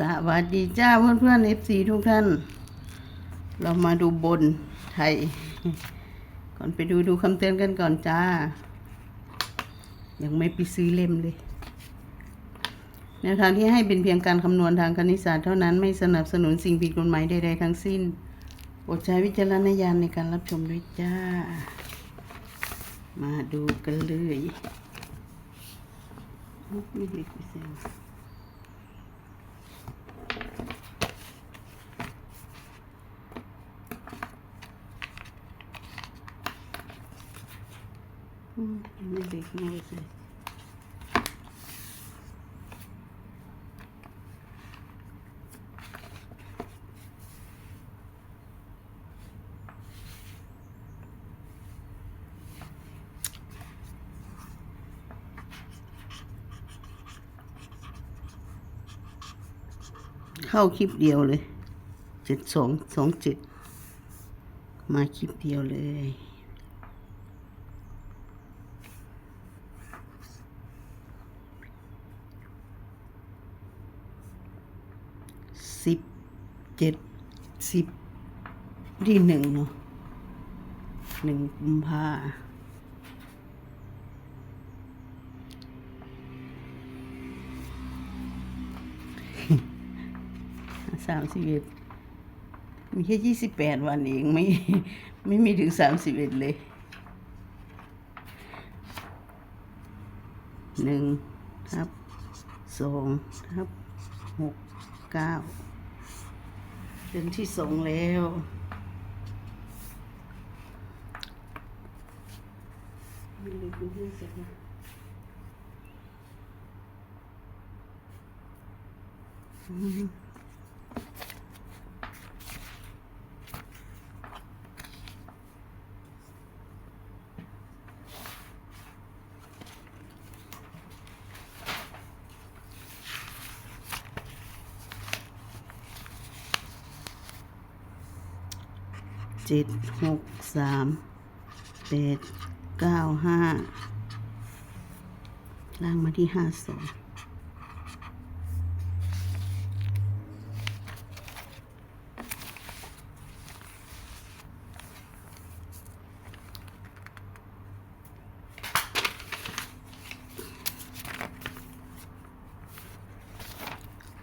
สวัสดีจ้าเพื่อนเพื่อนเอฟซีทุกท่าน เรามาดูบนไทย ก่อนไปดูดูคำเตือนกันก่อนจ้า ยังไม่ไปซื้อเล่มเลย แนวทางที่ให้เป็นเพียงการคำนวณทางคณิตศาสตร์เท่านั้นไม่สนับสนุนสิ่งผิดกฎหมายใดๆทั้งสิ้นโปรดใช้วิจารณญาณในการรับชมด้วยจ้า มาดูกันเลยไม่เล็กไม่เซล อืม ไม่เด็กไม่ใส่เข้าคลิปเดียวเลยเจ็ดสองสองเจ็ดมาคลิปเดียวเลย สิบ เจ็ดสิบที่หนึ่งเนาะหนึ่งกุมภาสามสิบเอ็ดมีแค่ยี่สิบแปดวันเองไม่ไม่มีถึงสามสิบเอ็ดเลยหนึ่งทับสองทับหกเก้า ดือนที่สองแล้ว ไม่เลยคุณเพื่อนเสร็จนะอืม เจ็ดหกสามแปดเก้าห้าล่างมาที่ห้าสอง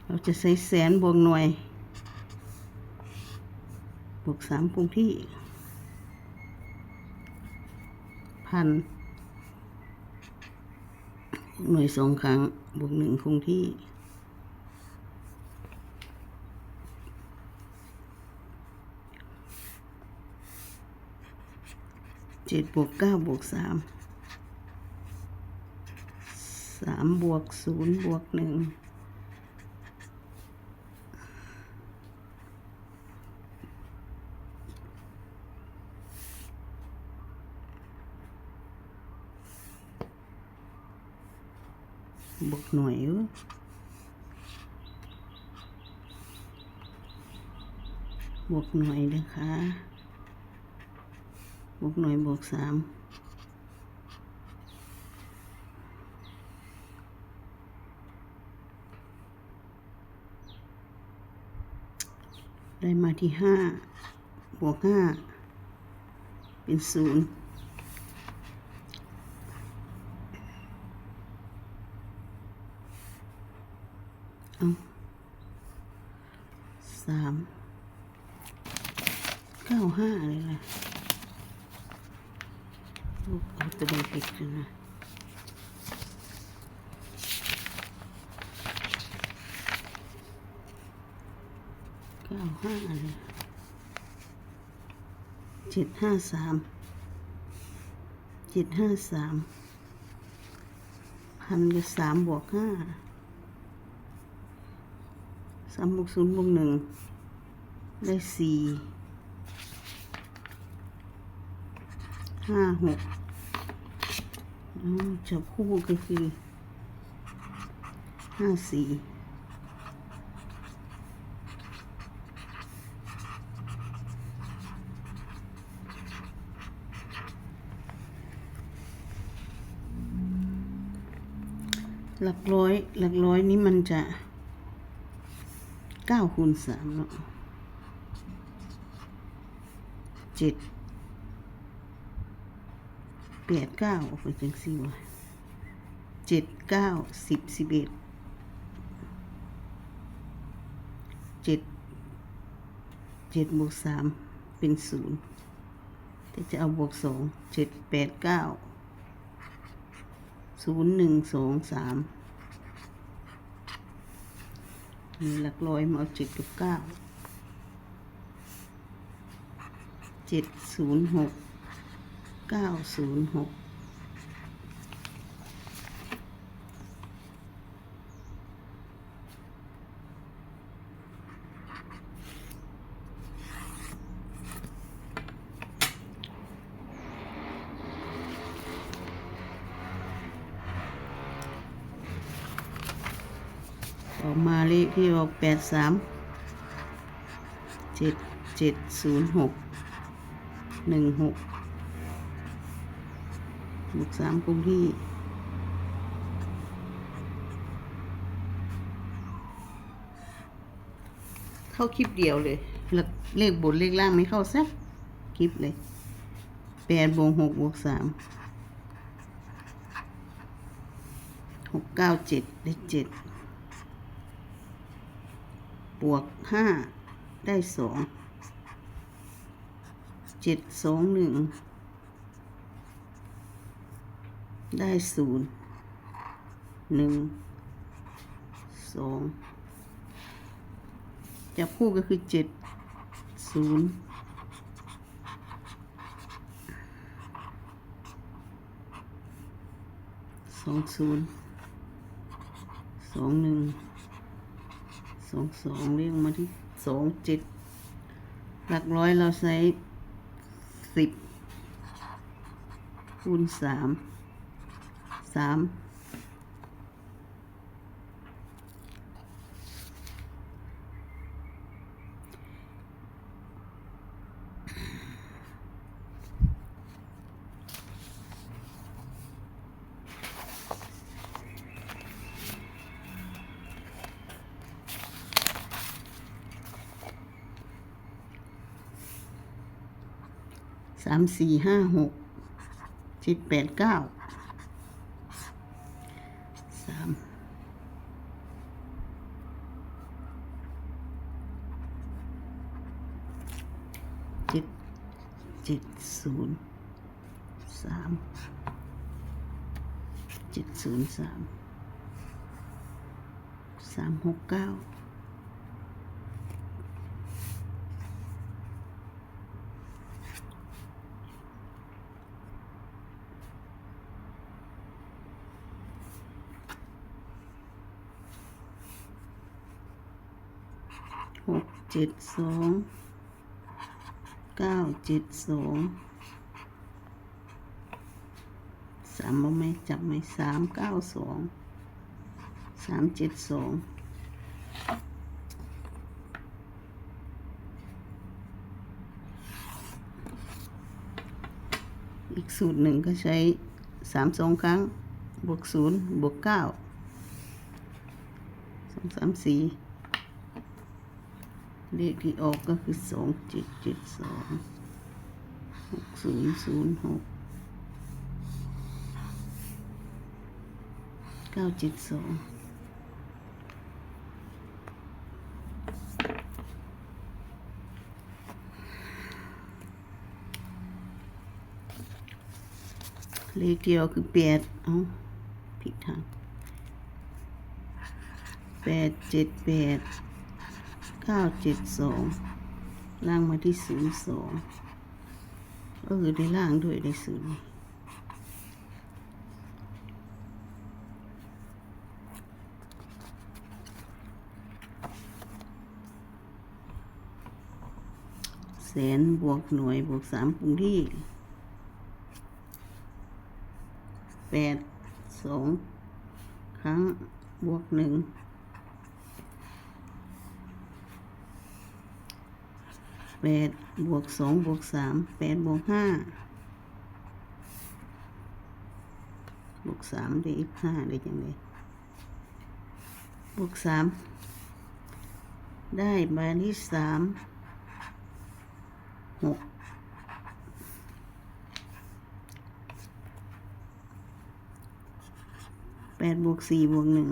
เราจะใช้แสนบวกหน่วย บวกสามคงที่พันหน่วยสองครั้ง บวกหนึ่งคงที่ เจ็ดบวกเก้าบวกสาม สามบวกศูนย์บวกหนึ่ง บวก หน่วยเว้ยบวกหน่วยนะคะบวกหน่วยบวกสามได้มาที่ห้าบวกห้าเป็นศูนย์ เอา สามเก้าห้าเลยล่ะลูกเอาตัวเด็กๆนะเก้าห้าเลยเจ็ดห้าสามเจ็ดห้าสามพันกับสามบวกห้า สามบวกศูนย์บวกหนึ่งได้สี่ห้าหกจับคู่ก็คือห้าสี่หลักร้อย หลักร้อยนี้มันจะ เก้าคูณสามเนาะเจ็ดแปดเก้าออกไปจังสี่วะเจ็ดเก้าสิบสิบเอ็ดเจ็ดเจ็ดบวกสามเป็นศูนย์แต่จะเอาบวกสองเจ็ดแปดเก้าศูนย์หนึ่งสองสาม มีหลักร้อยมาเอาเจ็ดกับเก้าเจ็ดศูนย์หกเก้าศูนย์หก ออกมาเลขที่ออกแปดสามเจ็ดเจ็ดศูนย์หกหนึ่งหกบวกสามคงที่เข้าคลิปเดียวเลยแล้วเลขบนเลขล่างไม่เข้าสักคลิปเลยแปดบวกหกบวกสามหกเก้าเจ็ดได้เจ็ด บวกห้าได้สองเจ็ดสองหนึ่งได้ศูนย์หนึ่งสองจับคู่ก็คือเจ็ดศูนย์สองศูนย์สองหนึ่ง สองสองเรียกมาที่สองเจ็ดหลักร้อยเราใช้สิบคูณสามสาม สามสี่ห้าหกเจ็ดแปดเก้าสามเจ็ดเจ็ดศูนย์สามเจ็ดศูนย์สามสามหกเก้า หก เจ็ดสองเก้าเจ็ดสองสามเอไหมจับไหมสามเก้าสองสามเจ็ดสองอีกสูตรหนึ่งก็ใช้สามสองครั้ง บวกศูนย์บวกเก้าสองสามสี่ เลขที่ออกก็คือสองเจ็ดเจ็ดสองหกศูนย์ศูนย์หกเก้าเจ็ดสองเลขที่ออกคือแปดเอ้าผิดทางแปดเจ็ดแปด ก้าเจ็ดสองล่างมาที่ศูนย์สองเออได้ล่างด้วยได้ศูนย์แสนบวกหน่วยบวกสามคงที่แปดสองครั้งบวกหนึ่ง แปดบวกสองบวกสามแปดบวกห้าบวกสามได้อีกห้าได้ยังไงบวกสามได้ใบที่สามหกแปดบวกสี่บวกหนึ่ง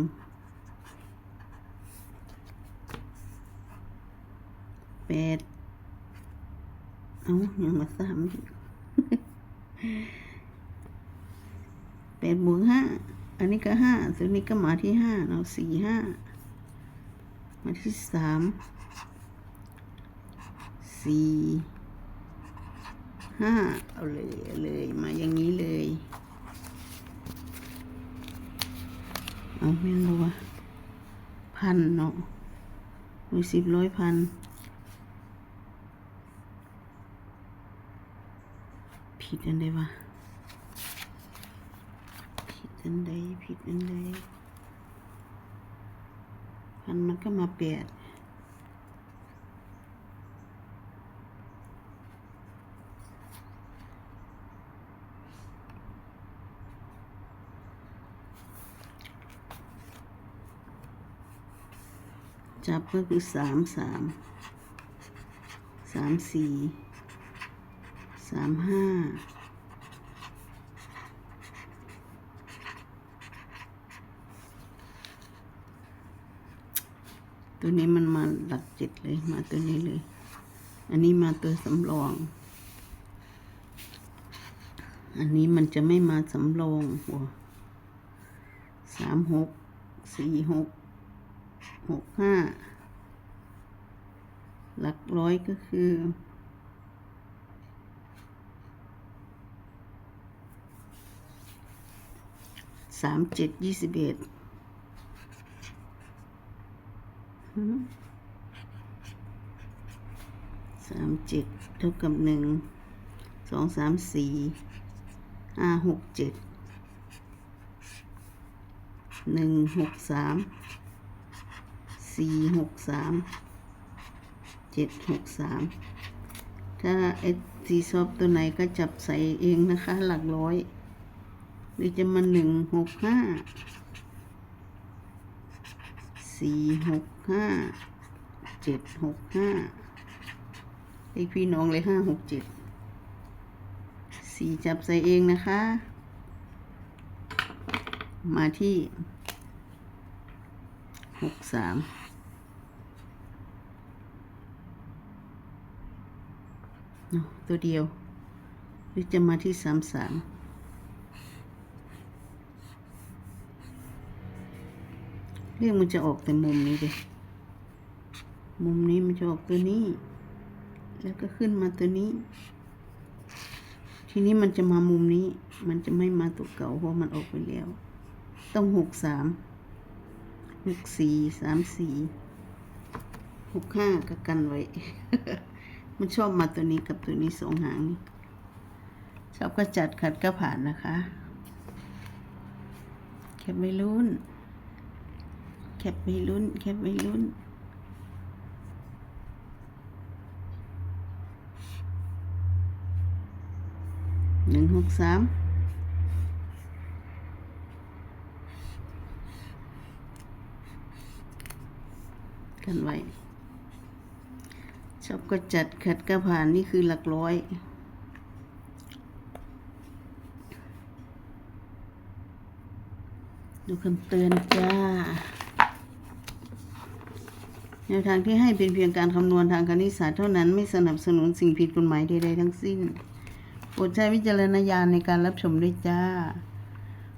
แปด เอายังมาสามแปดบวกห้าอันนี้ก็ห้าส่วนนี้ก็มาที่ห้าเราสี่ห้ามาที่สามสี่ห้าเอาเลยเอาเลยมาอย่างนี้เลย เอาไม่รู้ว่าพันเนาะมีสิบร้อยพัน ผิดอันใดวะผิดอันใดผิดอันใดพันมันก็มาแปดจับก็คือสามสามสามสี่ สามห้าตัวนี้มันมาหลักเจ็ดเลยมาตัวนี้เลย อันนี้มาตัวสำรอง อันนี้มันจะไม่มาสำรองหัวสามหกสี่หกหกห้าหลักร้อยก็คือ สามเจ็ดยี่สิบเอ็ดสามเจ็ดเท่ากับหนึ่งสองสามสี่ห้าหกเจ็ดหนึ่งหกสามสี่หกสามเจ็ดหกสามถ้าไอ้สีชอบตัวไหนก็จับใส่เองนะคะ หลักร้อย หรือจะมาหนึ่งหกห้าสี่หกห้าเจ็ดหกห้าเลขพี่น้องเลยห้าหกเจ็ดสี่จับใส่เองนะคะ มาที่หกสามเนาะตัวเดียวหรือจะมาที่สามสาม เรื่องมันจะออกแต่มุมนี้เลยมุมนี้มันจะออกตัวนี้ แล้วก็ขึ้นมาตัวนี้ ทีนี้มันจะมามุมนี้ มันจะไม่มาตัวเก่าเพราะมันออกไปแล้ว ต้องหกสามหกสี่สามสี่หกห้าก็กันไว้ มันชอบมาตัวนี้กับตัวนี้สองหางนี่ชอบก็จัดขัดก็ผ่านนะคะแคบไม่ลุ้น แคปไม่ลุ้น แคปไม่ลุ้น หนึ่งหกสามกันไว้ ชอบก็จัดขัดก็ผ่านนี่คือหลักร้อยดูคำเตือนจ้า แนวทางที่ให้เป็นเพียงการคำนวณทางคณิตศาสตร์เท่านั้นไม่สนับสนุนสิ่งผิดกฎหมายใดๆทั้งสิ้นโปรดใช้วิจารณญาณในการรับชมด้วยจ้า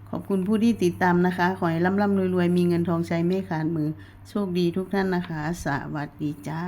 ขอบคุณผู้ที่ติดตามนะคะ ขอให้ร่ำร่ำรวยๆมีเงินทองใช้ไม่ขาดมือ โชคดีทุกท่านนะคะ สวัสดีจ้า